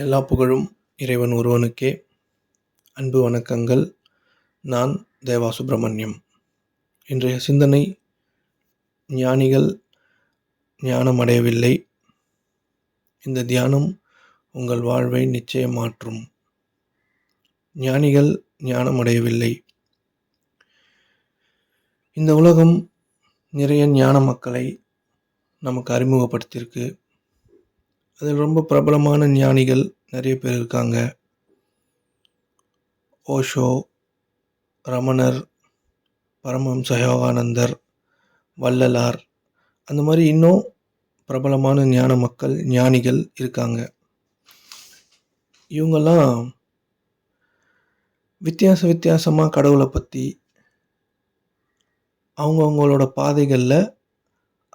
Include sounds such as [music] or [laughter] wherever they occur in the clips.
எல்லா புகழும் இறைவன் ஒருவனுக்கே. அன்பு வணக்கங்கள். நான் தேவா சுப்பிரமணியம் இன்றைய சிந்தனை ஞானிகள் ஞானம் அடையவில்லை இந்த தியானம் உங்கள் வாழ்வை நிச்சயம் மாற்றும் ஞானிகள் ஞானம் அடையவில்லை இந்த உலகம் நிறைய ஞான மக்களை நமக்கு அறிமுகப்படுத்தியிருக்கு. அதில் ரொம்ப பிரபலமான ஞானிகள் நிறைய பேர் இருக்காங்க. ஓஷோ ரமணர் பரமஹம்ச யோகானந்தர் வள்ளலார் அந்த மாதிரி இன்னும் பிரபலமான ஞான மக்கள் ஞானிகள் இருக்காங்க. இவங்கெல்லாம் வித்தியாச வித்தியாசமாக கடவுளை பற்றி அவங்கவுங்களோட பாதைகளில்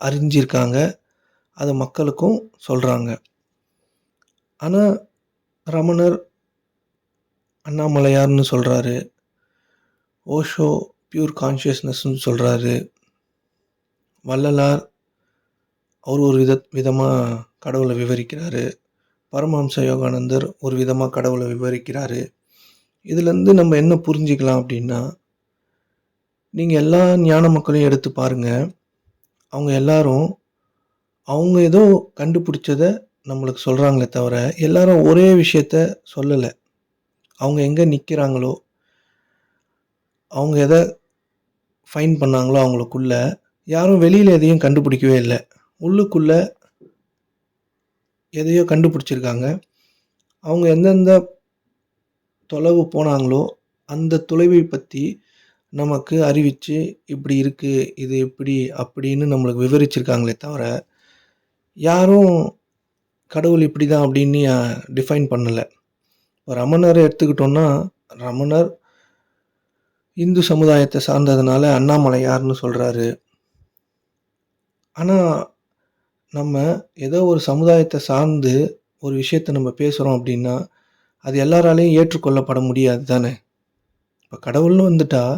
அறிஞ்சிருக்காங்க. அதை மக்களுக்கும் சொல்கிறாங்க ஆனால் ரமணர் அண்ணாமலையார்னு சொல்கிறாரு ஓஷோ பியூர் கான்ஷியஸ்னஸ்ன்னு சொல்கிறாரு வள்ளலார் அவர் ஒரு வித விதமாக கடவுளை விவரிக்கிறாரு. பரமஹம்ச யோகானந்தர் ஒரு விதமாக கடவுளை விவரிக்கிறாரு. இதுலேருந்து நம்ம என்ன புரிஞ்சுக்கலாம் அப்படின்னா நீங்கள் எல்லா ஞான மக்களையும் எடுத்து பாருங்கள் அவங்க எல்லாரும் அவங்க ஏதோ கண்டுபிடிச்சதை நம்மளுக்கு சொல்கிறாங்களே தவிர எல்லாரும் ஒரே விஷயத்த சொல்லலை. அவங்க எங்கே நிற்கிறாங்களோ அவங்க எதை ஃபைன் பண்ணாங்களோ அவங்களுக்குள்ள யாரும் வெளியில் எதையும் கண்டுபிடிக்கவே இல்லை. உள்ளுக்குள்ளே எதையோ கண்டுபிடிச்சிருக்காங்க. அவங்க எந்தெந்த தொலைவு போனாங்களோ அந்த தொலைவை பற்றி நமக்கு அறிவித்து இப்படி இருக்குது இது இப்படி அப்படின்னு நம்மளுக்கு விவரிச்சிருக்காங்களே தவிர யாரும் கடவுள் இப்படி தான் அப்படின்னு டிஃபைன் பண்ணலை. இப்போ ரமணரை எடுத்துக்கிட்டோன்னா ரமணர் இந்து சமுதாயத்தை சார்ந்ததுனால அண்ணாமலையார்னு சொல்கிறாரு ஆனால் நம்ம ஏதோ ஒரு சமுதாயத்தை சார்ந்து ஒரு விஷயத்த நம்ம பேசுகிறோம் அப்படின்னா அது எல்லாராலையும் ஏற்றுக்கொள்ளப்பட முடியாது தானே. இப்போ கடவுள்னு வந்துட்டால்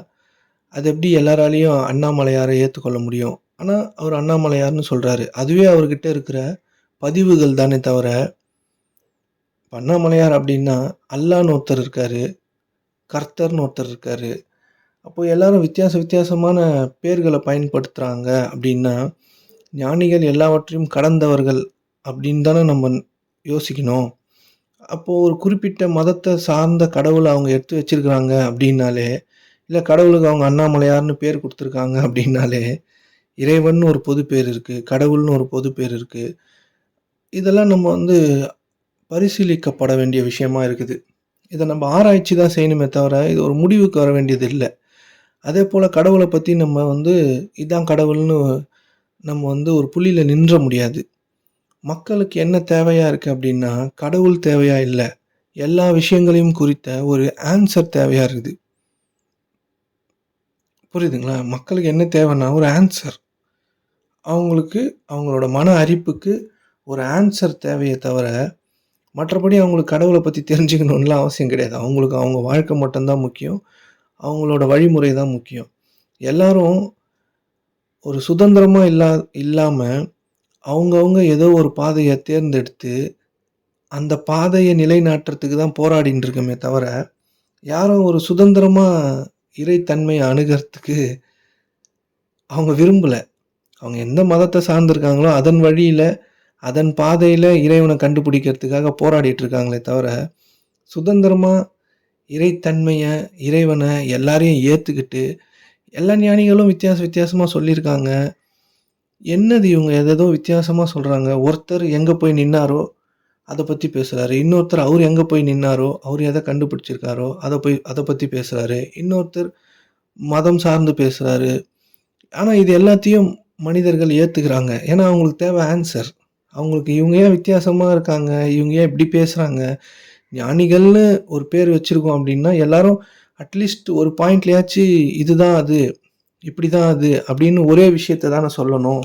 அது எப்படி எல்லாராலையும் அண்ணாமலையாரை ஏற்றுக்கொள்ள முடியும்? ஆனால் அவர் அண்ணாமலையார்னு சொல்கிறாரு அதுவே அவர்கிட்ட இருக்கிற பதிவுகள் தானே தவிர இப்ப அண்ணாமலையார் அப்படின்னா அல்லான்னு ஒருத்தர் இருக்கார் கர்த்தர்னு ஒருத்தர் இருக்கார். அப்போ எல்லாரும் வித்தியாச வித்தியாசமான பேர்களை பயன்படுத்துகிறாங்க அப்படின்னா ஞானிகள் எல்லாவற்றையும் கடந்தவர்கள் அப்படின்னு தானே நம்ம யோசிக்கணும். அப்போது ஒரு குறிப்பிட்ட மதத்தை சார்ந்த கடவுளை அவங்க எடுத்து வச்சிருக்கிறாங்க அப்படின்னாலே இல்லை கடவுளுக்கு அவங்க அண்ணாமலையார்னு பேர் கொடுத்துருக்காங்க அப்படின்னாலே இறைவன் ஒரு பொது பேர் இருக்குது கடவுள்னு ஒரு பொது பேர் இருக்குது இதெல்லாம் நம்ம வந்து பரிசீலிக்கப்பட வேண்டிய விஷயமா இருக்குது. இதை நம்ம ஆராய்ச்சி தான் செய்யணுமே தவிர இது ஒரு முடிவுக்கு வர வேண்டியது இல்லை. அதே போல் கடவுளை பற்றி நம்ம வந்து இதான் கடவுள்னு நம்ம வந்து ஒரு புள்ளியில் நின்ற முடியாது. மக்களுக்கு என்ன தேவையாக இருக்குது அப்படின்னா கடவுள் தேவையாக இல்லை எல்லா விஷயங்களையும் குறித்த ஒரு ஆன்சர் தேவையாக இருக்குது. புரியுதுங்களா? மக்களுக்கு என்ன தேவைன்னா ஒரு ஆன்சர் அவங்களுக்கு அவங்களோட மன அரிப்புக்கு ஒரு ஆன்சர் தேவையே தவிர மற்றபடி அவங்களுக்கு கடவுளை பற்றி தெரிஞ்சுக்கணுன்னுலாம் அவசியம் கிடையாது. அவங்களுக்கு அவங்க வாழ்க்கை மட்டும்தான் முக்கியம். அவங்களோட வழிமுறை தான் முக்கியம். எல்லாரும் ஒரு சுதந்திரமாக இல்லா இல்லாமல் அவங்கவுங்க ஏதோ ஒரு பாதையை தேர்ந்தெடுத்து அந்த பாதையை நிலைநாட்டுறதுக்கு தான் போராடின்னு இருக்கமே தவிர யாரும் ஒரு சுதந்திரமாக இறைத்தன்மையை அணுகிறதுக்கு அவங்க விரும்பலை. அவங்க எந்த மதத்தை சார்ந்திருக்காங்களோ அதன் வழியில் அதன் பாதையில் இறைவனை கண்டுபிடிக்கிறதுக்காக போராடிட்டு இருக்காங்களே தவிர சுதந்திரமாக இறைத்தன்மையை இறைவனை எல்லாரையும் ஏற்றுக்கிட்டு எல்லா ஞானிகளும் வித்தியாச வித்தியாசமாக சொல்லியிருக்காங்க. என்னது இவங்க எதோ வித்தியாசமாக சொல்கிறாங்க ஒருத்தர் எங்கே போய் நின்னாரோ அதை பற்றி பேசுகிறாரு இன்னொருத்தர் அவர் எங்கே போய் நின்னாரோ அவர் எதை கண்டுபிடிச்சிருக்காரோ அதை போய் அதை பற்றி பேசுகிறாரு இன்னொருத்தர் மதம் சார்ந்து பேசுகிறாரு ஆனால் இது எல்லாத்தையும் மனிதர்கள் ஏற்றுக்கிறாங்க ஏன்னா அவங்களுக்கு தேவை ஆன்சர் அவங்களுக்கு இவங்க ஏன் வித்தியாசமாக இருக்காங்க? இவங்க ஏன் இப்படி பேசுகிறாங்க ஞானிகள்னு ஒரு பேர் வச்சுருக்கோம் அப்படின்னா எல்லாரும் அட்லீஸ்ட் ஒரு பாயிண்ட்லையாச்சும் இதுதான் அது இப்படி தான் அது அப்படின்னு ஒரே விஷயத்த தானே சொல்லணும்.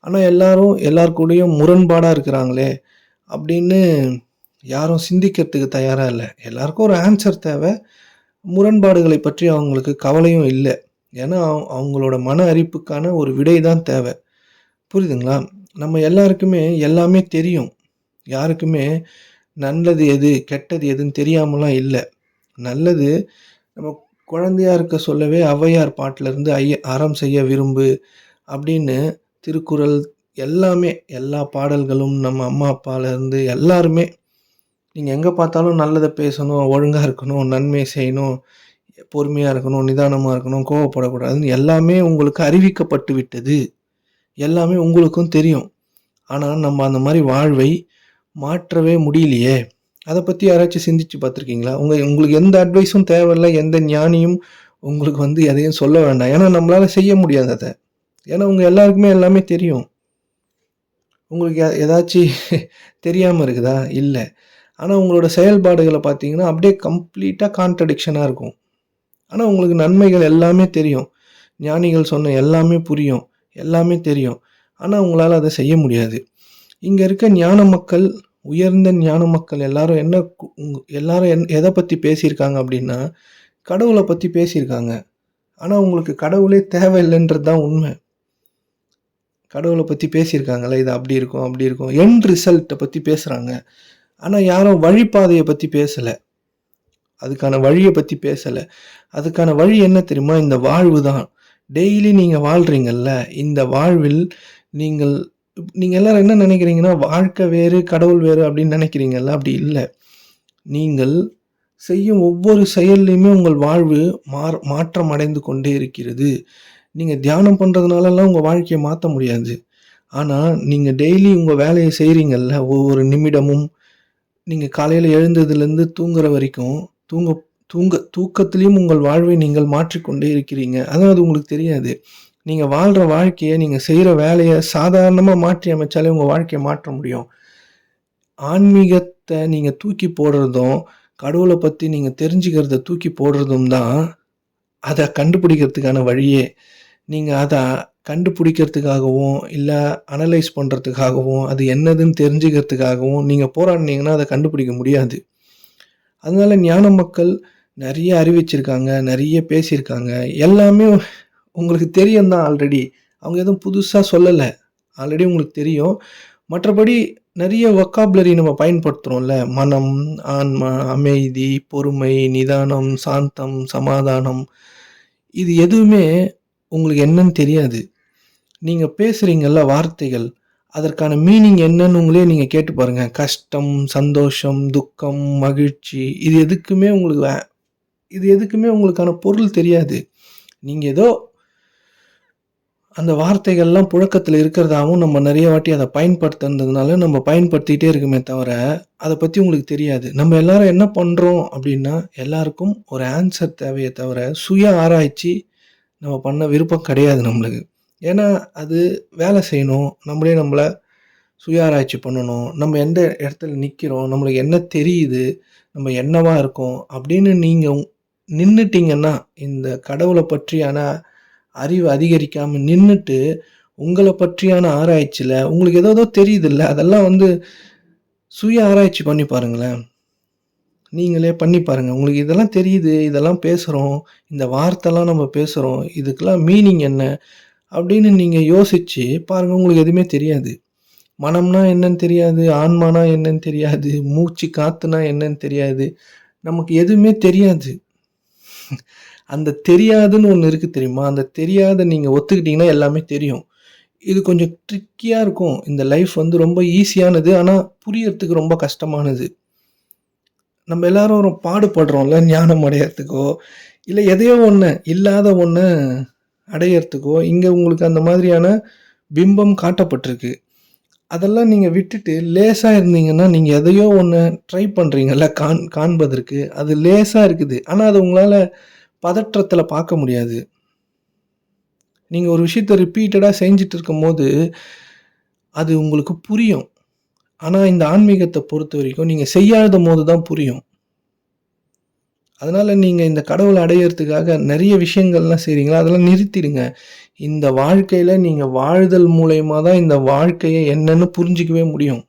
ஆனால் எல்லாரும் எல்லாருக்கூடையும் கூடயும் முரண்பாடாக இருக்கிறாங்களே அப்படின்னு யாரும் சிந்திக்கிறதுக்கு தயாராக இல்லை. எல்லாருக்கும் ஒரு ஆன்சர் தேவை. முரண்பாடுகளை பற்றி அவங்களுக்கு கவலையும் இல்லை. ஏன்னா அவ- அவங்களோட மன அரிப்புக்கான ஒரு விடை தான் தேவை. புரியுதுங்களா? நம்ம எல்லாருக்குமே எல்லாமே தெரியும் யாருக்குமே நல்லது எது? கெட்டது எதுன்னு தெரியாமலாம் இல்லை நல்லது நம்ம குழந்தையா இருக்க சொல்லவே ஔவையார் பாட்டிலேருந்து ஐய "அறம் செய்ய விரும்பு" அப்படின்னு திருக்குறள் எல்லாமே, எல்லா பாடல்களும் நம்ம அம்மா, அப்பாலேருந்து எல்லாருமே, நீங்கள் எங்கே பார்த்தாலும் நல்லதை பேசணும், ஒழுங்காக இருக்கணும், நன்மை செய்யணும், பொறுமையாக இருக்கணும், நிதானமாக இருக்கணும், கோவப்படக்கூடாதுன்னு எல்லாமே உங்களுக்கு அறிவிக்கப்பட்டு விட்டது. எல்லாமே உங்களுக்கும் தெரியும். ஆனால் நம்ம அந்த மாதிரி வாழ்வை மாற்றவே முடியலையே! அதை பற்றி யாராச்சும் சிந்திச்சு பார்த்துருக்கீங்களா? உங்கள் உங்களுக்கு எந்த அட்வைஸும் தேவையில்ல. எந்த ஞானியும் உங்களுக்கு வந்து எதையும் சொல்ல வேண்டாம். ஏன்னா, நம்மளால் செய்ய முடியாது அதை ஏன்னா, உங்கள் எல்லாருக்குமே எல்லாமே தெரியும். உங்களுக்கு ஏதாச்சும் [laughs] தெரியாமல் இருக்குதா? இல்லை ஆனால் உங்களோட செயல்பாடுகளை பார்த்தீங்கன்னா, அப்படியே கம்ப்ளீட்டாக கான்ட்ரடிக்ஷனாக இருக்கும். ஆனால் உங்களுக்கு நன்மைகள் எல்லாமே தெரியும். ஞானிகள் சொன்ன எல்லாமே புரியும். எல்லாமே தெரியும். ஆனால் உங்களால் அதை செய்ய முடியாது. இங்கே இருக்க ஞான மக்கள், உயர்ந்த ஞான மக்கள் எல்லாரும் என்ன எல்லாரும் என் எதை பற்றி பேசியிருக்காங்க அப்படின்னா, கடவுளை பற்றி பேசியிருக்காங்க. ஆனால் உங்களுக்கு கடவுளே தேவையில்லைன்றது தான் உண்மை கடவுளை பற்றி பேசியிருக்காங்கல்ல. இது அப்படி இருக்கும், அப்படி இருக்கும். என் ரிசல்ட்டை பற்றி பேசுகிறாங்க ஆனால் யாரும் வழிபாதையை பற்றி பேசலை அதுக்கான வழியை பற்றி பேசலை அதுக்கான வழி என்ன தெரியுமா? இந்த வாழ்வு தான். டெய்லி நீங்கள் வாழ்கிறீங்கல்ல இந்த வாழ்வில் நீங்கள் நீங்கள் எல்லாரும் என்ன நினைக்கிறீங்கன்னா வாழ்க்கை வேறு, கடவுள் வேறு அப்படின்னு நினைக்கிறீங்கல்ல அப்படி இல்லை நீங்கள் செய்யும் ஒவ்வொரு செயல்லையுமே உங்கள் வாழ்வு மாற மாற்றம் அடைந்து கொண்டே இருக்கிறது. நீங்கள் தியானம் பண்ணுறதுனாலலாம் உங்கள் வாழ்க்கையை மாற்ற முடியாது. ஆனால் நீங்கள் டெய்லி உங்கள் வேலையை செய்கிறீங்கல்ல ஒவ்வொரு நிமிடமும், நீங்கள் காலையில் எழுந்ததுலேருந்து தூங்குற வரைக்கும், தூங்க தூங்க தூக்கத்துலேயும் உங்கள் வாழ்வை நீங்கள் மாற்றிக்கொண்டே இருக்கிறீங்க. அதாவது அது உங்களுக்கு தெரியாது. நீங்கள் வாழ்கிற வாழ்க்கையை நீங்கள் செய்கிற வேலையை சாதாரணமாக மாற்றி அமைச்சாலே உங்கள் வாழ்க்கையை மாற்ற முடியும். ஆன்மீகத்தை நீங்கள் தூக்கி போடுறதும், கடவுளை பற்றி நீங்கள் தெரிஞ்சுக்கிறத தூக்கி போடுறதும் தான், அதை கண்டுபிடிக்கிறதுக்கான வழியே. நீங்கள் அதை கண்டுபிடிக்கிறதுக்காகவும், இல்லை அனலைஸ் பண்ணுறதுக்காகவும் அது என்னதுன்னு தெரிஞ்சுக்கிறதுக்காகவும் நீங்கள் போராடினீங்கன்னா அதை கண்டுபிடிக்க முடியாது. அதனால ஞான மக்கள் நிறைய அறிவிச்சிருக்காங்க, நிறைய பேசியிருக்காங்க. எல்லாமே உங்களுக்கு தெரியும் தான் ஆல்ரெடி. அவங்க எதுவும் புதுசா சொல்லல. ஆல்ரெடி உங்களுக்கு தெரியும். மற்றபடி நிறைய வொக்காபுலரி நம்ம பயன்படுத்துறோம்ல. மனம், ஆன்மா, அமைதி, பொறுமை, நிதானம், சாந்தம், சமாதானம். இது எதுவுமே உங்களுக்கு என்னன்னு தெரியாது. நீங்க பேசுறீங்கல்ல வார்த்தைகள், அதற்கான மீனிங் என்னன்னு உங்களே நீங்க கேட்டு பாருங்க. கஷ்டம், சந்தோஷம், துக்கம், மகிழ்ச்சி இது எதுக்குமே உங்களுக்கு வே இது எதுக்குமே உங்களுக்கான பொருள் தெரியாது. நீங்கள் ஏதோ அந்த வார்த்தைகள்லாம் புழக்கத்தில் இருக்கிறதாவும் நம்ம நிறைய வாட்டி அதை பயன்படுத்துறதுனால நம்ம பயன்படுத்திகிட்டே இருக்குமே தவிர, அதை பற்றி உங்களுக்கு தெரியாது. நம்ம எல்லாரும் என்ன பண்ணுறோம் அப்படின்னா, எல்லாருக்கும் ஒரு ஆன்சர் தேவையை தவிர, சுய ஆராய்ச்சி நம்ம பண்ண விருப்பம் கிடையாது நம்மளுக்கு. ஏன்னா, அது வேலை செய்யணும். நம்மளே நம்மளை சுய ஆராய்ச்சி பண்ணணும். நம்ம எந்த இடத்துல நிற்கிறோம் நம்மளுக்கு என்ன தெரியுது? நம்ம என்னவாக இருக்கோம்? அப்படின்னு நீங்கள் நின்றுட்டிங்கன்னா இந்த கடவுளை பற்றியான அறிவு அதிகரிக்காமல் நின்றுட்டு உங்களை பற்றியான ஆராய்ச்சியில் உங்களுக்கு ஏதோ ஏதோ தெரியுதுல்ல, அதெல்லாம் வந்து சுய ஆராய்ச்சி பண்ணி பாருங்களேன். நீங்களே பண்ணி பாருங்கள் உங்களுக்கு இதெல்லாம் தெரியுது, இதெல்லாம் பேசுகிறோம் இந்த வார்த்தைலாம் நம்ம பேசுகிறோம் இதுக்கெல்லாம் மீனிங் என்ன? அப்படின்னு நீங்கள் யோசித்து பாருங்கள் உங்களுக்கு எதுவுமே தெரியாது. மனம்னா என்னன்னு தெரியாது, ஆன்மானா என்னன்னு தெரியாது, மூச்சு காத்துனா என்னன்னு தெரியாது. நமக்கு எதுவுமே தெரியாது. அந்த தெரியாதுன்னு ஒன்று இருக்குது தெரியுமா? அந்த தெரியாத நீங்கள் ஒத்துக்கிட்டிங்கன்னா எல்லாமே தெரியும். இது கொஞ்சம் ட்ரிக்கியாக இருக்கும். இந்த லைஃப் வந்து ரொம்ப ஈஸியானது. ஆனால் புரியறதுக்கு ரொம்ப கஷ்டமானது. நம்ம எல்லாரும் ஒரு பாடுபடுறோம்ல ஞானம் அடையிறதுக்கோ இல்லை எதையோ ஒன்று இல்லாத ஒன்று அடையிறதுக்கோ இங்கே உங்களுக்கு அந்த மாதிரியான பிம்பம் காட்டப்பட்டிருக்கு. அதெல்லாம் நீங்கள் விட்டுட்டு லேசாக இருந்தீங்கன்னா, நீங்கள் எதையோ ஒன்று ட்ரை பண்ணுறீங்கல்ல காண் காண்பதற்கு. அது லேசாக இருக்குது. ஆனால் அது உங்களால் பதற்றத்தில் பார்க்க முடியாது. நீங்கள் ஒரு விஷயத்த ரிப்பீட்டடாக செஞ்சுட்டு இருக்கும்போது, அது உங்களுக்கு புரியும். ஆனால் இந்த ஆன்மீகத்தை பொறுத்த வரைக்கும் நீங்கள் செய்யாத போது தான் புரியும். அதனால் நீங்கள் இந்த கடவுளை அடையிறதுக்காக நிறைய விஷயங்கள்லாம் செய்கிறீங்களா அதெல்லாம் நிறுத்திடுங்க. இந்த வாழ்க்கையில் நீங்கள் வாழ்தல் மூலயமா தான் இந்த வாழ்க்கையை என்னன்னு புரிஞ்சுக்கவே முடியும்.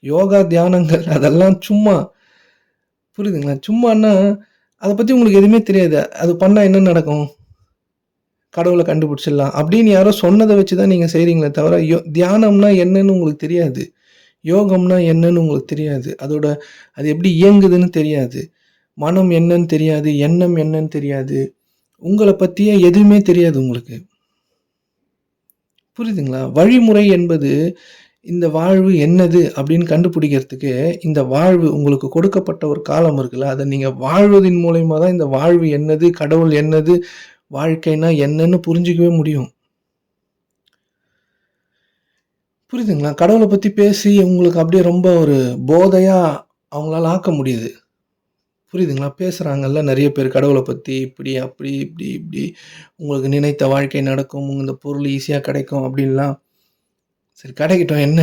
யோகா, தியானங்கள் அதெல்லாம் சும்மா. புரியுதுங்களா? சும்மான்னா, அதை பற்றி உங்களுக்கு எதுவுமே தெரியாது. அது பண்ணால் என்ன நடக்கும்? கடவுளை கண்டுபிடிச்சிடலாம். அப்படின்னு யாரோ சொன்னதை வச்சு தான் நீங்கள் செய்கிறீங்களே தவிர, யோ தியானம்னா என்னன்னு உங்களுக்கு தெரியாது. யோகம்னா என்னன்னு உங்களுக்கு தெரியாது. அதோட அது எப்படி இயங்குதுன்னு தெரியாது. மனம் என்னன்னு தெரியாது. எண்ணம் என்னன்னு தெரியாது. உங்களை பற்றியே எதுவுமே தெரியாது உங்களுக்கு. புரியுதுங்களா? வழிமுறை என்பது இந்த வாழ்வு என்னது அப்படின்னு கண்டுபிடிக்கிறதுக்கு, இந்த வாழ்வு உங்களுக்கு கொடுக்கப்பட்ட ஒரு காலம் இருக்குல்ல, அதை நீங்கள் வாழ்வதின் மூலயமா தான் இந்த வாழ்வு என்னது, கடவுள் என்னது, வாழ்க்கைனா என்னன்னு புரிஞ்சுக்கவே முடியும். புரியுதுங்களா? கடவுளை பற்றி பேசி உங்களுக்கு அப்படியே ரொம்ப ஒரு போதையாக அவங்களால ஆக்க முடியுது. புரியுதுங்களா? பேசுகிறாங்கல்ல நிறைய பேர் கடவுளை பற்றி இப்படி, அப்படி, இப்படி, இப்படி உங்களுக்கு நினைத்த வாழ்க்கை நடக்கும். இந்த பொருள் ஈஸியாக கிடைக்கும் அப்படின்லாம். சரி கிடைக்கட்டும் என்ன?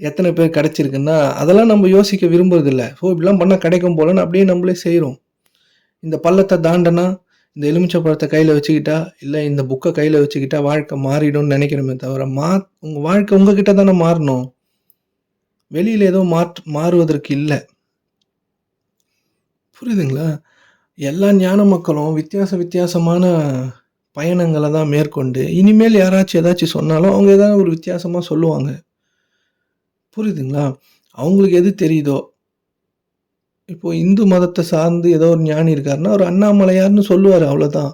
எத்தனை பேர் கிடைச்சிருக்குன்னா, அதெல்லாம் நம்ம யோசிக்க விரும்புறதில்ல. ஸோ இப்படிலாம் பண்ணால் கிடைக்கும் போலன்னு அப்படியே நம்மளே செய்கிறோம் இந்த பள்ளத்தை தாண்டனா இந்த எலுமிச்சை பழத்தை கையில் வச்சுக்கிட்டா, இல்லை இந்த புக்கை கையில் வச்சுக்கிட்டா வாழ்க்கை மாறிடும்னு நெனைக்கிறோமே தவிர, மா உங்கள் வாழ்க்கை உங்ககிட்ட தானே மாறணும். வெளியில் ஏதோ மாற்று மாறுவதற்கு இல்லை புரியுதுங்களா? எல்லா ஞான மக்களும் வித்தியாச வித்தியாசமான பயணங்களை தான் மேற்கொண்டு, இனிமேல் யாராச்சும் ஏதாச்சும் சொன்னாலும், அவங்க ஏதாவது ஒரு வித்தியாசமாக சொல்லுவாங்க. புரியுதுங்களா? அவங்களுக்கு எது தெரியுதோ இப்போ இந்து மதத்தை சார்ந்து ஏதோ ஒரு ஞானி இருக்காருன்னா, அவரு அண்ணாமலையார்னு சொல்லுவார் அவ்வளோதான்.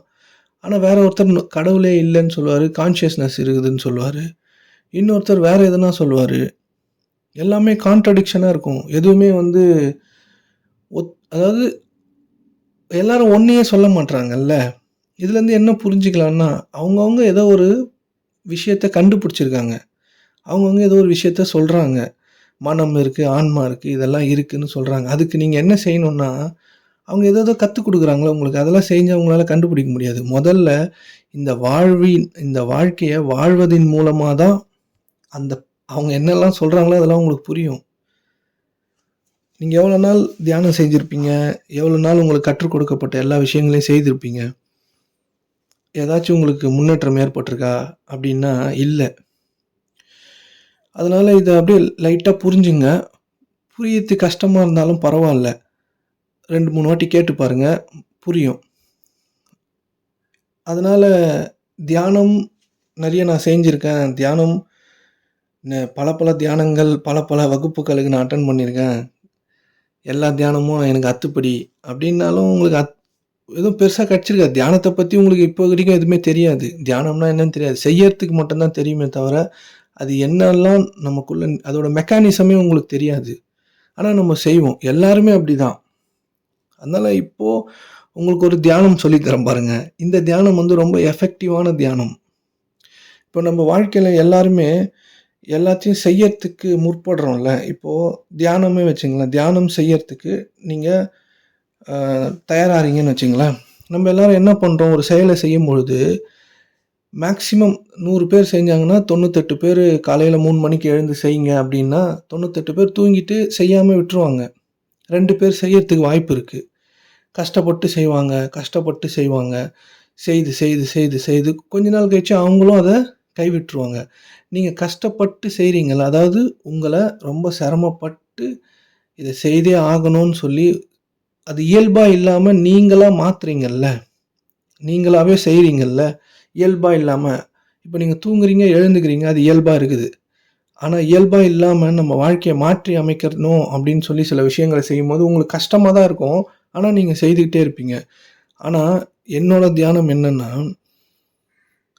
ஆனால் வேற ஒருத்தர் கடவுளே இல்லைன்னு சொல்லுவார் கான்ஷியஸ்னஸ் இருக்குதுன்னு சொல்லுவார் இன்னொருத்தர் வேற எதுனா சொல்லுவார் எல்லாமே கான்ட்ரடிக்ஷனாக இருக்கும். எதுவுமே வந்து ஒத் அதாவது எல்லாரும் ஒன்றையே சொல்ல மாட்றாங்கல்ல. இதுலேருந்து என்ன புரிஞ்சுக்கலான்னா, அவங்கவுங்க ஏதோ ஒரு விஷயத்த கண்டுபிடிச்சிருக்காங்க. அவங்கவுங்க ஏதோ ஒரு விஷயத்த சொல்கிறாங்க மனம் இருக்குது ஆன்மா இருக்குது இதெல்லாம் இருக்குதுன்னு சொல்கிறாங்க அதுக்கு நீங்கள் என்ன செய்யணுன்னா அவங்க ஏதோ ஏதோ கற்றுக் கொடுக்குறாங்களோ உங்களுக்கு, அதெல்லாம் செஞ்சு அவங்களால கண்டுபிடிக்க முடியாது. முதல்ல இந்த வாழ்வின் இந்த வாழ்க்கையை வாழ்வதின் மூலமாக தான், அந்த அவங்க என்னெல்லாம் சொல்கிறாங்களோ அதெல்லாம் உங்களுக்கு புரியும். நீங்கள் எவ்வளோ நாள் தியானம் செஞ்சுருப்பீங்க எவ்வளோ நாள் உங்களுக்கு கற்றுக் கொடுக்கப்பட்ட எல்லா விஷயங்களையும் செய்திருப்பீங்க? ஏதாச்சும் உங்களுக்கு முன்னேற்றம் ஏற்பட்டிருக்கா? அப்படின்னா, இல்லை அதனால் இதை அப்படியே லைட்டாக புரிஞ்சுங்க. புரியறது கஷ்டமாக இருந்தாலும் பரவாயில்ல ரெண்டு மூணு வாட்டி கேட்டு பாருங்கள் புரியும். அதனால் தியானம் நிறைய நான் செஞ்சுருக்கேன் தியானம் பல பல தியானங்கள், பல பல வகுப்புகளுக்கு நான் அட்டன் பண்ணியிருக்கேன். எல்லா தியானமும் எனக்கு அத்துப்படி அப்படின்னாலும் உங்களுக்கு அத் எதுவும் பெருசாக கிடச்சிருக்காது தியானத்தை பற்றி உங்களுக்கு இப்போ வரைக்கும் எதுவுமே தெரியாது. தியானம்னா என்னன்னு தெரியாது. செய்யறதுக்கு மட்டும்தான் தெரியுமே தவிர, அது என்னெல்லாம் நமக்குள்ள அதோட மெக்கானிசமே உங்களுக்கு தெரியாது. ஆனால் நம்ம செய்வோம். எல்லாருமே அப்படிதான். அதனால் இப்போது உங்களுக்கு ஒரு தியானம் சொல்லித்தரேன் பாருங்கள் இந்த தியானம் வந்து ரொம்ப எஃபெக்டிவான தியானம். இப்போ நம்ம வாழ்க்கையில் எல்லாருமே எல்லாத்தையும் செய்யறதுக்கு முற்படுறோம்ல. இப்போது தியானமே வச்சுங்களேன் தியானம் செய்யறதுக்கு நீங்கள் தயாராகிறீங்கன்னு தயாராறீங்கன்னு நம்ம எல்லோரும் என்ன பண்ணுறோம் ஒரு செயல செய்யும்பொழுது, மேக்ஸிமம் நூறு பேர் செஞ்சாங்கன்னா, தொண்ணூத்தெட்டு பேர் காலையில் மூணு மணிக்கு எழுந்து செய்யுங்க அப்படின்னா, 98 பேர் தூங்கிட்டு செய்யாமல் விட்டுருவாங்க. ரெண்டு பேர் செய்யறதுக்கு வாய்ப்பு இருக்குது கஷ்டப்பட்டு செய்வாங்க, கஷ்டப்பட்டு செய்வாங்க. செய்து, செய்து, செய்து, செய்து கொஞ்ச நாள் கழிச்சு அவங்களும் அதை கைவிட்டுருவாங்க. நீங்கள் கஷ்டப்பட்டு செய்கிறீங்கள அதாவது உங்களை ரொம்ப சிரமப்பட்டு இதை செய்தே ஆகணும்னு சொல்லி, அது இயல்பாக இல்லாமல் நீங்களாக மாற்றுறீங்கல்ல நீங்களாகவே செய்கிறீங்கல்ல இயல்பாக இல்லாமல் இப்போ நீங்கள் தூங்குறீங்க, எழுந்துக்கிறீங்க. அது இயல்பாக இருக்குது. ஆனால் இயல்பாக இல்லாமல் நம்ம வாழ்க்கையை மாற்றி அமைக்கணும் அப்படின்னு சொல்லி சில விஷயங்கள செய்யும்போது உங்களுக்கு கஷ்டமாக தான் இருக்கும். ஆனால் நீங்கள் செய்துக்கிட்டே இருப்பீங்க. ஆனால் என்னோடய தியானம் என்னென்னா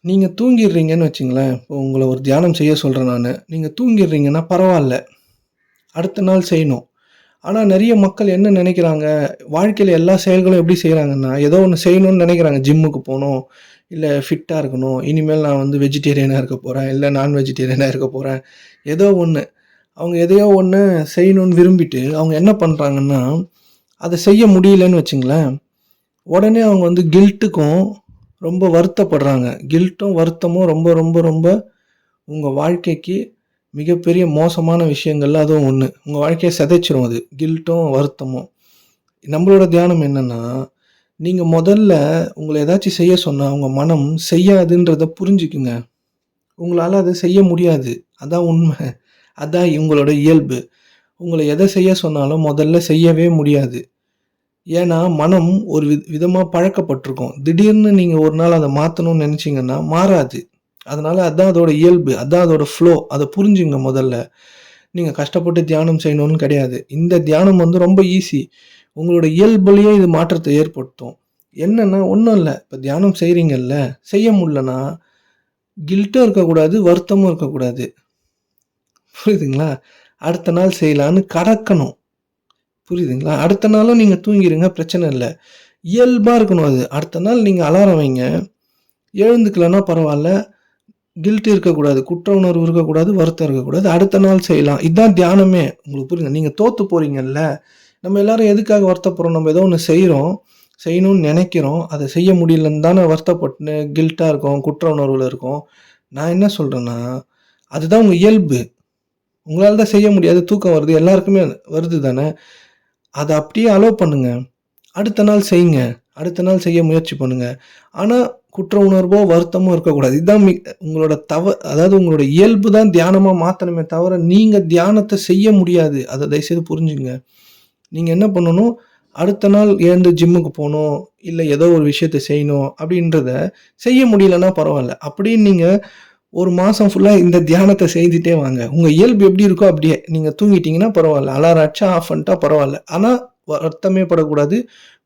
நீங்கள் தூங்கிடுறீங்கன்னு வச்சுங்களேன். இப்போ உங்களை ஒரு தியானம் செய்ய சொல்கிறேன் நான். நீங்கள் தூங்கிடுறீங்கன்னா பரவாயில்ல. அடுத்த நாள் செய்யணும். ஆனால் நிறைய மக்கள் என்ன நினைக்கிறாங்க வாழ்க்கையில் எல்லா செயல்களும் எப்படி செய்கிறாங்கன்னா ஏதோ ஒன்று செய்யணும்னு நினைக்கிறாங்க. ஜிம்முக்கு போகணும் இல்லை ஃபிட்டாக இருக்கணும், இனிமேல் நான் வந்து வெஜிடேரியனாக இருக்க போகிறேன் இல்லை நான் வெஜிடேரியனாக இருக்க போகிறேன் ஏதோ ஒன்று அவங்க எதையோ ஒன்று செய்யணும்னு விரும்பிட்டு, அவங்க என்ன பண்ணுறாங்கன்னா அதை செய்ய முடியலன்னு வச்சுங்களேன், உடனே அவங்க வந்து கில்ட்டுக்கும் ரொம்ப வருத்தப்படுறாங்க. கில்ட்டும், வருத்தமும் ரொம்ப ரொம்ப ரொம்ப உங்கள் வாழ்க்கைக்கு மிகப்பெரிய மோசமான விஷயங்கள்ல அதுவும் ஒன்று உங்கள் வாழ்க்கையை சிதைச்சிரும் அது. கில்ட்டும், வருத்தமும். நம்மளோட தியானம் என்னென்னா நீங்கள் முதல்ல உங்களை ஏதாச்சும் செய்ய சொன்னால் உங்கள் மனம் செய்யாதுன்றத புரிஞ்சுக்குங்க. உங்களால் அதை செய்ய முடியாது. அதான் உண்மை அதான் உங்களோட இயல்பு. உங்களை எதை செய்ய சொன்னாலும் முதல்ல செய்யவே முடியாது. ஏன்னா, மனம் ஒரு வி விதமாக பழக்கப்பட்டிருக்கும் திடீர்னு நீங்கள் ஒரு நாள் அதை மாற்றணும்னு நினச்சிங்கன்னா மாறாது. அதனால் அதுதான் அதோட இயல்பு. அதுதான் அதோட ஃப்ளோ. அதை புரிஞ்சுங்க முதல்ல. நீங்கள் கஷ்டப்பட்டு தியானம் செய்யணும்னு கிடையாது. இந்த தியானம் வந்து ரொம்ப ஈஸி. உங்களோட இயல்புலேயே இது மாற்றத்தை ஏற்படுத்தும். என்னென்னா ஒன்றும் இல்லை இப்போ தியானம் செய்கிறீங்கல்ல செய்ய முடிலன்னா கில்ட்டும் இருக்கக்கூடாது, வருத்தமும் இருக்கக்கூடாது. புரியுதுங்களா? அடுத்த நாள் செய்யலான்னு கடக்கணும். புரியுதுங்களா? அடுத்த நாளும் நீங்கள் தூங்கிடுங்க பிரச்சனை இல்லை இயல்பாக இருக்கணும் அது. அடுத்த நாள் நீங்கள் அலாரம் வைங்க. எழுந்துக்கலன்னா பரவாயில்ல கில்ட் இருக்கக்கூடாது. குற்ற உணர்வு இருக்கக்கூடாது, வருத்தம் இருக்கக்கூடாது. அடுத்த நாள் செய்யலாம். இதுதான் தியானமே. உங்களுக்கு புரியுங்க நீங்கள் தோற்று போகிறீங்கல்ல நம்ம எல்லாரும் எதுக்காக வருத்தப்படுறோம்? நம்ம ஏதோ ஒன்று செய்கிறோம் செய்யணும்னு நினைக்கிறோம் அதை செய்ய முடியலன்னு தானே வருத்தப்பட்டு கில்ட்டாக இருக்கும் குற்ற உணர்வில் இருக்கும் நான் என்ன சொல்கிறேன்னா அதுதான் உங்கள் இயல்பு. உங்களால் தான் செய்ய முடியாது, தூக்கம் வருது. எல்லாருக்குமே வருது தானே! அதை அப்படியே அலோவ் பண்ணுங்க. அடுத்த நாள் செய்யுங்க. அடுத்த நாள் செய்ய முயற்சி பண்ணுங்க. ஆனால் குற்ற உணர்வோ, வருத்தமோ இருக்கக்கூடாது. இதுதான் மி உங்களோட தவ அதாவது உங்களோட இயல்பு தான் தியானமாக மாற்றணுமே தவிர, நீங்கள் தியானத்தை செய்ய முடியாது. அதை தயவுசெய்து புரிஞ்சுங்க. நீங்கள் என்ன பண்ணணும், அடுத்த நாள் எழுந்து ஜிம்முக்கு போகணும் இல்லை ஏதோ ஒரு விஷயத்த செய்யணும் அப்படின்றத செய்ய முடியலன்னா பரவாயில்ல அப்படின்னு நீங்கள் ஒரு மாதம் ஃபுல்லாக இந்த தியானத்தை செய்துட்டே வாங்க. உங்கள் இயல்பு எப்படி இருக்கோ அப்படியே. நீங்கள் தூங்கிட்டீங்கன்னா பரவாயில்ல அலாரம் அடிச்சா ஆஃப் பண்ணிட்டா பரவாயில்ல ஆனால் வருத்தமே படக்கூடாது.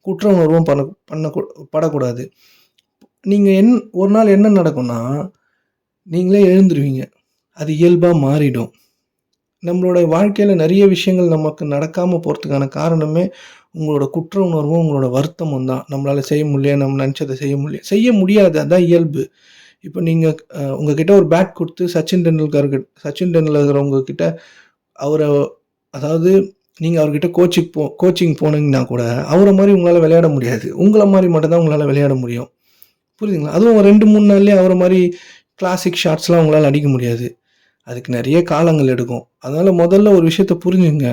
குற்ற உணர்வும் பண்ண பண்ண படக்கூடாது. நீங்கள் என் ஒரு நாள் என்ன நடக்கும்னா, நீங்களே எழுந்துருவீங்க. அது இயல்பாக மாறிடும். நம்மளோட வாழ்க்கையில் நிறைய விஷயங்கள் நமக்கு நடக்காமல் போகிறதுக்கான காரணமே, உங்களோட குற்ற உணர்வும், உங்களோட வருத்தமும் தான். நம்மளால் செய்ய முடியல நம்ம நினச்சதை செய்ய முடியல செய்ய முடியாது. அதுதான் இயல்பு. இப்போ நீங்கள் உங்ககிட்ட ஒரு பேட் கொடுத்து சச்சின் டெண்டுல்கர் சச்சின் டெண்டுல்கர் உங்ககிட்ட அவரை அதாவது நீங்கள் அவர்கிட்ட கோச்சிங் போ கோச்சிங் போனீங்கன்னா கூட, அவரை மாதிரி உங்களால் விளையாட முடியாது. உங்களை மாதிரி மட்டும்தான் உங்களால் விளையாட முடியும். புரியுதுங்களா? அதுவும் ரெண்டு மூணு நாள்லேயே அவரை மாதிரி கிளாசிக் ஷாட்ஸ்லாம் உங்களால் அடிக்க முடியாது. அதுக்கு நிறைய காலங்கள் எடுக்கும். அதனால் முதல்ல ஒரு விஷயத்த புரிஞ்சுங்க.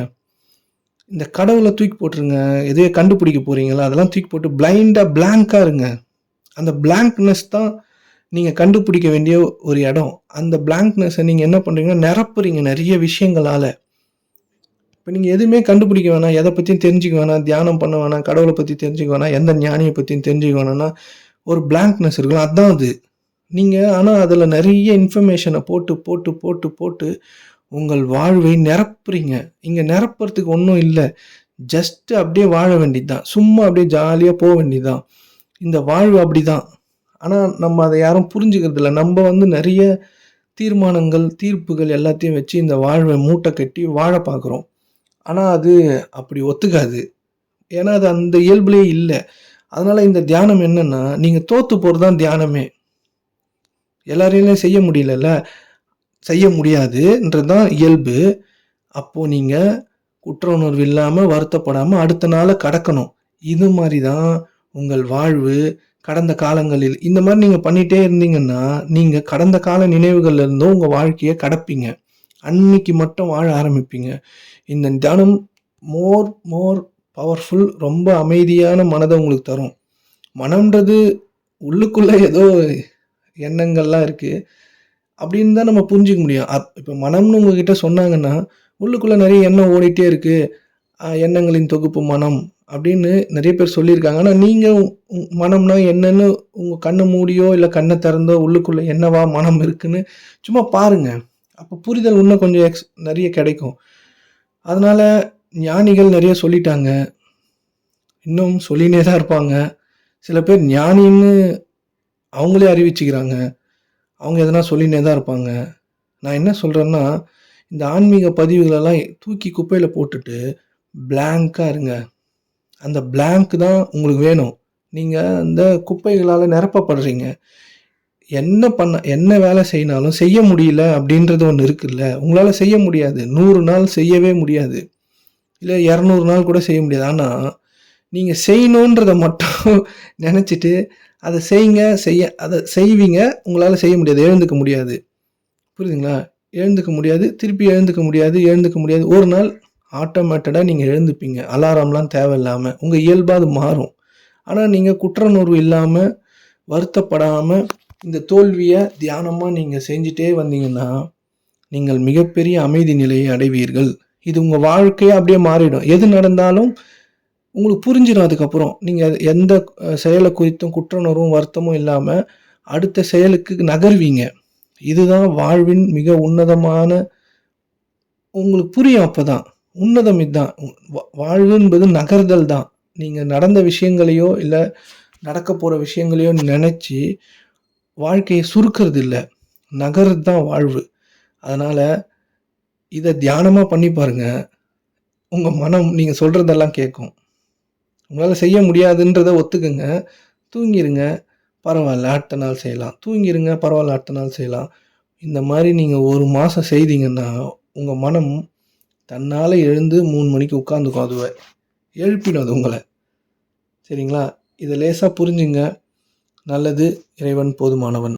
இந்த கடவுளை தூக்கி போட்டுருங்க. எதையோ கண்டுபிடிக்க போகிறீங்களா அதெல்லாம் தூக்கி போட்டு பிளைண்டாக பிளாங்காக இருங்க. அந்த பிளாங்க்னஸ் தான் நீங்கள் கண்டுபிடிக்க வேண்டிய ஒரு இடம். அந்த பிளாங்க்னஸை நீங்கள் என்ன பண்ணுறீங்கன்னா நிரப்புறீங்க நிறைய விஷயங்களால் இப்போ நீங்கள் எதுவுமே கண்டுபிடிக்க வேணாம். எதை பற்றியும் தெரிஞ்சுக்க வேணாம். தியானம் பண்ண வேணாம். கடவுளை பற்றி தெரிஞ்சுக்க வேணாம். எந்த ஞானிய பற்றியும் தெரிஞ்சுக்க வேணாம்னா, ஒரு பிளாங்க்னஸ் இருக்கலாம் அதுதான் அது. நீங்கள் ஆனால் அதில் நிறைய இன்ஃபர்மேஷனை போட்டு, போட்டு, போட்டு, போட்டு உங்கள் வாழ்வை நிரப்புறீங்க. இங்கே நிரப்புறதுக்கு ஒன்றும் இல்லை ஜஸ்ட்டு அப்படியே வாழ வேண்டியது தான். சும்மா அப்படியே ஜாலியாக போக வேண்டியது தான். இந்த வாழ்வு அப்படி தான் ஆனால் நம்ம அதை யாரும் புரிஞ்சுக்கிறதில்ல. நம்ம வந்து நிறைய தீர்மானங்கள், தீர்ப்புகள் எல்லாத்தையும் வச்சு இந்த வாழ்வை மூட்டை கட்டி வாழ பார்க்குறோம். ஆனால் அது அப்படி ஒத்துக்காது. ஏன்னா, அது அந்த இயல்புலேயே இல்லை அதனால் இந்த தியானம் என்னென்னா நீங்கள் தோற்று போகிறது தான் தியானமே. எல்லாரையும் செய்ய முடியலல்ல. செய்ய முடியாதுன்றது தான் இயல்பு. அப்போது நீங்கள் குற்ற உணர்வு இல்லாமல் வருத்தப்படாமல் அடுத்த நாளை கடக்கணும். இது மாதிரி தான் உங்கள் வாழ்வு கடந்த காலங்களில் இந்த மாதிரி நீங்கள் பண்ணிகிட்டே இருந்தீங்கன்னா, நீங்கள் கடந்த கால நினைவுகள்ல இருந்தும் உங்கள் வாழ்க்கையை கடப்பீங்க. அன்னைக்கு மட்டும் வாழ ஆரம்பிப்பீங்க. இந்த தியானம் மோர் மோர் பவர்ஃபுல் ரொம்ப அமைதியான மனதை உங்களுக்கு தரும். மனம்ன்றது உள்ளுக்குள்ளே ஏதோ எண்ணங்கள்லாம் இருக்குது அப்படின்னு தான் நம்ம புரிஞ்சுக்க முடியும். அப் மனம்னு உங்ககிட்ட சொன்னாங்கன்னா, உள்ளுக்குள்ளே நிறைய எண்ணம் ஓடிட்டே இருக்குது எண்ணங்களின் தொகுப்பு மனம் அப்படின்னு நிறைய பேர் சொல்லியிருக்காங்க. ஆனால் நீங்கள் உ மனம்னா என்னன்னு உங்கள் கண்ணை மூடியோ, இல்லை கண்ணை திறந்தோ உள்ளுக்குள்ளே என்னவா மனம் இருக்குன்னு சும்மா பாருங்க. அப்போ புரிதல் இன்னும் கொஞ்சம் எக்ஸ் நிறைய கிடைக்கும். அதனால் ஞானிகள் நிறைய சொல்லிட்டாங்க. இன்னும் சொல்லினே தான் இருப்பாங்க. சில பேர் ஞானின்னு அவங்களே அறிவிச்சுக்கிறாங்க. அவங்க எதனா சொல்லினே தான் இருப்பாங்க. நான் என்ன சொல்கிறேன்னா இந்த ஆன்மீக பதிவுகளெல்லாம் தூக்கி குப்பையில் போட்டுட்டு, பிளாங்காக இருங்க. அந்த பிளாங்க் தான் உங்களுக்கு வேணும். நீங்கள் அந்த குப்பைகளால் நிரப்பப்படுறீங்க. என்ன பண்ண என்ன வேலை செய்யினாலும் செய்ய முடியல அப்படின்றது ஒன்று இருக்குல்ல. உங்களால் செய்ய முடியாது. நூறு நாள் செய்யவே முடியாது. இல்லை இரநூறு நாள் கூட செய்ய முடியாது. ஆனால் நீங்கள் செய்யணுன்றதை மட்டும் [laughs] நினச்சிட்டு அதை செய்யுங்க, செய்ய அதை செய்வீங்க. உங்களால் செய்ய முடியாது. எழுந்துக்க முடியாது. புரியுதுங்களா? எழுந்துக்க முடியாது. திருப்பி எழுந்துக்க முடியாது, எழுந்துக்க முடியாது. ஒரு நாள் ஆட்டோமேட்டடாக நீங்கள் எழுந்துப்பீங்க. அலாரம்லாம் தேவையில்லாமல் உங்கள் இயல்பாக அது மாறும். ஆனால் நீங்கள் குற்ற இல்லாமல் வருத்தப்படாமல் இந்த தோல்வியை தியானமாக நீங்கள் செஞ்சுட்டே வந்தீங்கன்னா, நீங்கள் மிகப்பெரிய அமைதி நிலையை அடைவீர்கள். இது உங்கள் வாழ்க்கையே அப்படியே மாறிடும். எது நடந்தாலும் உங்களுக்கு புரிஞ்சிடும் அதுக்கப்புறம். நீங்கள் எந்த செயலை குறித்தும் குற்றணர்வும் வருத்தமும் இல்லாமல் அடுத்த செயலுக்கு நகர்வீங்க. இதுதான் வாழ்வின் மிக உன்னதமான உங்களுக்கு புரியும் அப்போ தான் உன்னதம் இதுதான் வா வாழ்வு என்பது நகர்தல் தான். நீங்கள் நடந்த விஷயங்களையோ, இல்லை நடக்கப் போகிற விஷயங்களையோ நினச்சி வாழ்க்கையை சுருக்கிறது இல்லை நகர்றது தான் வாழ்வு. அதனால் இதை தியானமாக பண்ணி பாருங்கள் உங்கள் மனம் நீங்கள் சொல்கிறதெல்லாம் கேட்கும். உங்களால் செய்ய முடியாதுன்றத ஒத்துக்கங்க. தூங்கிருங்க. பரவாயில்ல அடுத்த நாள் செய்யலாம். தூங்கிருங்க. பரவாயில்ல அடுத்த நாள் செய்யலாம். இந்த மாதிரி நீங்கள் ஒரு மாதம் செய்தீங்கன்னா, உங்கள் மனம் தன்னால் எழுந்து மூணு மணிக்கு உட்காந்துக்கும் அதுவை எழுப்பிடும் அது உங்களை சரிங்களா? இதை லேசாக புரிஞ்சுங்க. நல்லது. இறைவன் போதுமானவன்.